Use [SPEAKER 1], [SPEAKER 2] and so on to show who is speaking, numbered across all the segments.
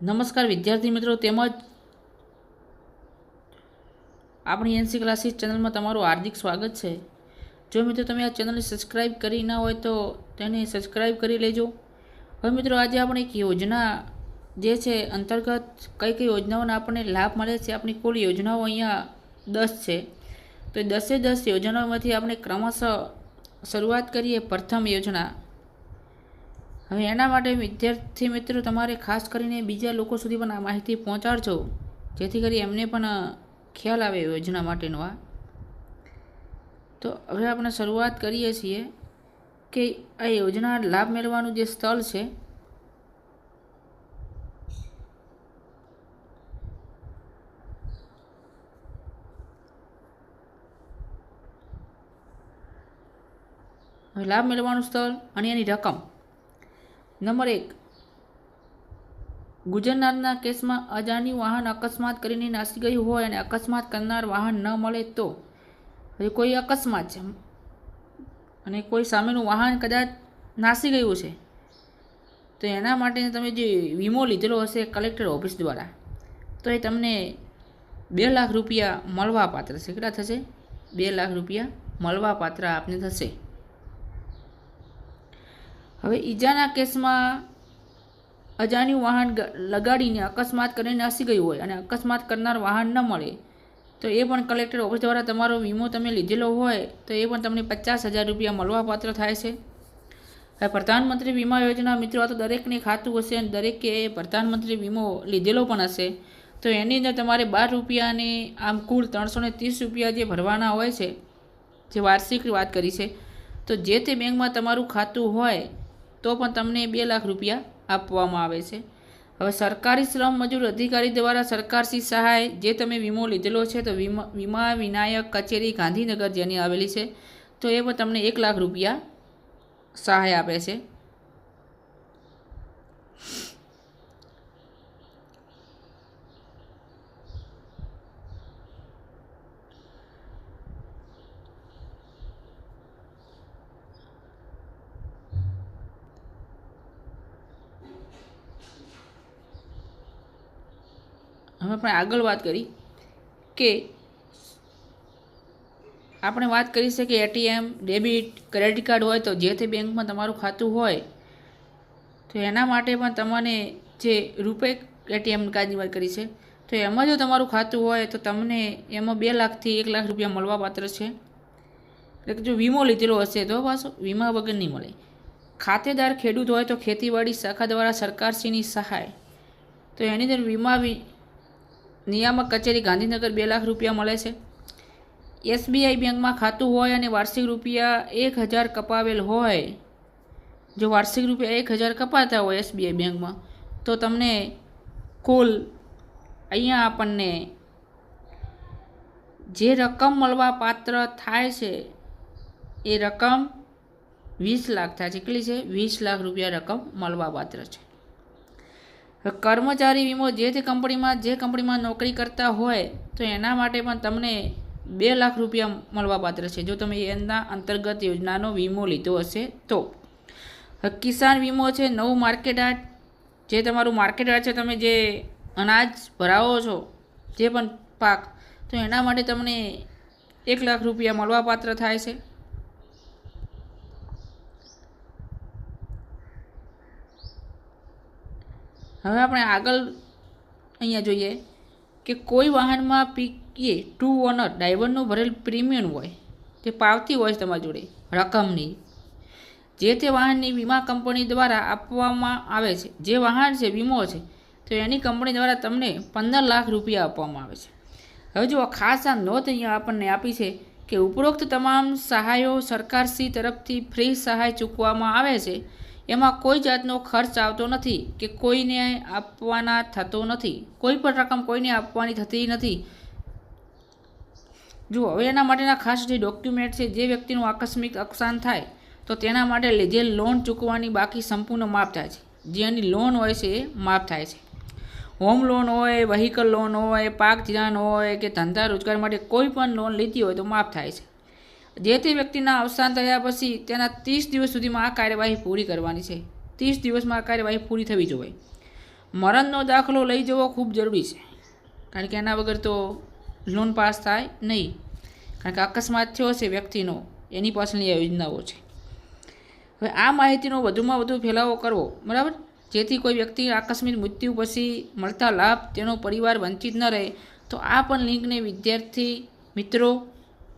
[SPEAKER 1] નમસ્કાર વિદ્યાર્થી મિત્રો, તેમજ આપણી એનસી ક્લાસીસ ચેનલમાં તમારું હાર્દિક સ્વાગત છે. જો મિત્રો તમે આ ચેનલને સબસ્ક્રાઈબ કરી ના હોય તો તેને સબસ્ક્રાઈબ કરી લેજો. હવે મિત્રો આજે આપણે એક યોજના જે છે, અંતર્ગત કઈ કઈ યોજનાઓનો આપણને લાભ મળે છે, આપણી કુલ યોજનાઓ અહીંયા દસ છે. તો દસે દસ યોજનાઓમાંથી આપણે ક્રમશઃ શરૂઆત કરીએ પ્રથમ યોજના. હવે એના માટે વિદ્યાર્થી મિત્રો, તમારે ખાસ કરીને બીજા લોકો સુધી પણ આ માહિતી પહોંચાડજો. જેથી કરી એમને પણ ખ્યાલ આવે યોજના માટેનો આ. તો હવે આપણે શરૂઆત કરીએ છીએ કે આ યોજના લાભ મેળવવાનું જે સ્થળ છે લાભ મેળવવાનું સ્થળ અને એની રકમ. નંબર એક. ગુજરનારના કેસમાં અજાણ્યું વાહન અકસ્માત કરીને નાસી ગયું હોય અને અકસ્માત કરનાર વાહન ન મળે તો? હવે કોઈ અકસ્માત છે. અને કોઈ સામેનું વાહન કદાચ નાસી ગયું છે. તો એના માટે તમે જે વીમો લીધેલો હશે કલેક્ટર ઓફિસ દ્વારા, તો એ તમને બે લાખ રૂપિયા મળવા પાત્ર છે. કેટલા થશે? બે લાખ રૂપિયા મળવા પાત્ર આપને થશે. હવે ઈજાના કેસમાં અજાણ્યું વાહન લગાડીને અકસ્માત કરીને નાસી ગયું હોય અને અકસ્માત કરનાર વાહન ન મળે, તો એ પણ કલેક્ટર ઓફિસ દ્વારા તમારો વીમો તમે લીધેલો હોય, તો એ પણ તમને પચાસ હજાર રૂપિયા મળવાપાત્ર થાય છે. હવે પ્રધાનમંત્રી વીમા યોજના મિત્રો તો દરેકને ખાતું હશે અને દરેકે પ્રધાનમંત્રી વીમો લીધેલો પણ હશે. તો એની અંદર તમારે બાર રૂપિયાને, આમ કુલ ત્રણસો ત્રીસ રૂપિયા જે ભરવાના હોય છે, જે વાર્ષિક વાત કરી છે, તો જે તે બેંકમાં તમારું ખાતું હોય તો પણ તમને બે લાખ રૂપિયા આપવામાં આવે છે. હવે સરકારી શ્રમ મજૂર અધિકારી દ્વારા સરકારશ્રી સહાય જે તમે વીમો લીધેલો છે, તો વીમા વીમા વિનાયક કચેરી ગાંધીનગર જેની આવેલી છે, તો એ પણ તમને એક લાખ રૂપિયા સહાય આપે છે. હવે આપણે આગળ વાત કરી કે આપણે વાત કરી છે કે એટીએમ ડેબિટ ક્રેડિટ કાર્ડ હોય તો જે તે બેંકમાં તમારું ખાતું હોય, તો એના માટે પણ તમને જે રૂપે એટીએમ કાર્ડની વાત કરી છે, તો એમાં જો તમારું ખાતું હોય તો તમને એમાં બે લાખથી એક લાખ રૂપિયા મળવા પાત્ર છે. એટલે કે જો વીમો લીધેલો હશે તો પાછો વીમા વગર નહીં મળે. ખાતેદાર ખેડૂત હોય તો ખેતીવાડી શાખા દ્વારા સરકારશ્રીની સહાય. તો એની અંદર વીમા નિયામક કચેરી ગાંધીનગર બે લાખ રૂપિયા મળે છે. એસબીઆઈ બેંકમાં ખાતું હોય અને વાર્ષિક રૂપિયા એક હજાર કપાવેલ હોય, જો વાર્ષિક રૂપિયા એક હજાર કપાતા હોય એસબીઆઈ બેંકમાં, તો તમને કુલ અહીંયા આપણને જે રકમ મળવા પાત્ર થાય છે, એ રકમ વીસ લાખ થાય છે. કેટલી છે? વીસ લાખ રૂપિયા રકમ મળવા પાત્ર છે. કર્મચારી વીમો જે તે કંપનીમાં જે કંપનીમાં નોકરી કરતા હોય, તો એના માટે પણ તમને બે લાખ રૂપિયા મળવા પાત્ર છે. જો તમે એના અંતર્ગત યોજનાનો વીમો લીધો હશે, તો. કિસાન વીમો છે, નવું માર્કેટ યાર્ડ જે તમારું માર્કેટ યાર્ડ છે, તમે જે અનાજ ભરાવો છો, જે પણ પાક, તો એના માટે તમને એક લાખ રૂપિયા મળવાપાત્ર થાય છે. હવે આપણે આગળ અહીંયા જોઈએ કે કોઈ વાહનમાં પીએ ટુ ઓનર ડ્રાઈવરનું ભરેલ પ્રીમિયમ હોય, તે પાવતી હોય છે તમારી જોડે, રકમની. જે તે વાહનની વીમા કંપની દ્વારા આપવામાં આવે છે, જે વાહન છે, વીમો છે, તો એની કંપની દ્વારા તમને પંદર લાખ રૂપિયા આપવામાં આવે છે. હવે જો ખાસ આ નોંધ અહીંયા આપણને આપી છે કે ઉપરોક્ત તમામ સહાયો સરકારશ્રી તરફથી ફ્રી સહાય ચૂકવામાં આવે છે એમાં કોઈ જાતનો ખર્ચ આવતો નથી કે કોઈને આપવાના થતો નથી. કોઈ પણ રકમ કોઈને આપવાની થતી નથી. જુઓ, હવે એના માટેના ખાસ જે ડોક્યુમેન્ટ છે, જે વ્યક્તિનું આકસ્મિક અવસાન થાય, તો તેના માટે લીધેલ લોન ચૂકવવાની બાકી સંપૂર્ણ માફ થાય છે. જે એની લોન હોય છે, એ માફ થાય છે. હોમ લોન હોય વ્હીકલ લોન હોય, પાક ધિરાણ હોય કે ધંધા રોજગાર માટે કોઈ પણ લોન લીધી હોય તો માફ થાય છે. જે તે વ્યક્તિના અવસાન થયા પછી તેના ત્રીસ દિવસ સુધીમાં આ કાર્યવાહી પૂરી કરવાની છે. ત્રીસ દિવસમાં આ કાર્યવાહી પૂરી થવી જોઈએ. મરણનો દાખલો લઈ જવો ખૂબ જરૂરી છે. કારણ કે એના વગર તો લોન પાસ થાય નહીં. કારણ કે અકસ્માત થયો છે વ્યક્તિનો, એની પાછળની યોજનાઓ છે. હવે આ માહિતીનો વધુમાં વધુ ફેલાવો કરવો, બરાબર? જેથી કોઈ વ્યક્તિ આકસ્મિક મૃત્યુ પછી મળતા લાભ તેનો પરિવાર વંચિત ન રહે, તો આ પણ લિંકને વિદ્યાર્થી મિત્રો,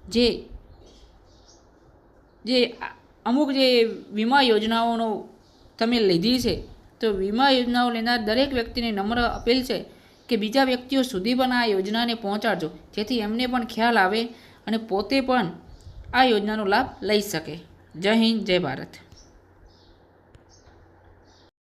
[SPEAKER 1] જે જે અમુક જે વીમા યોજનાઓનો તમે લીધી છે, તો વીમા યોજનાઓ લેનાર દરેક વ્યક્તિને નમ્ર અપીલ છે કે બીજા વ્યક્તિઓ સુધી પણ આ યોજનાને પહોંચાડજો, જેથી એમને પણ ખ્યાલ આવે અને પોતે પણ આ યોજનાનો લાભ લઈ શકે. જય હિન્દ, જય ભારત.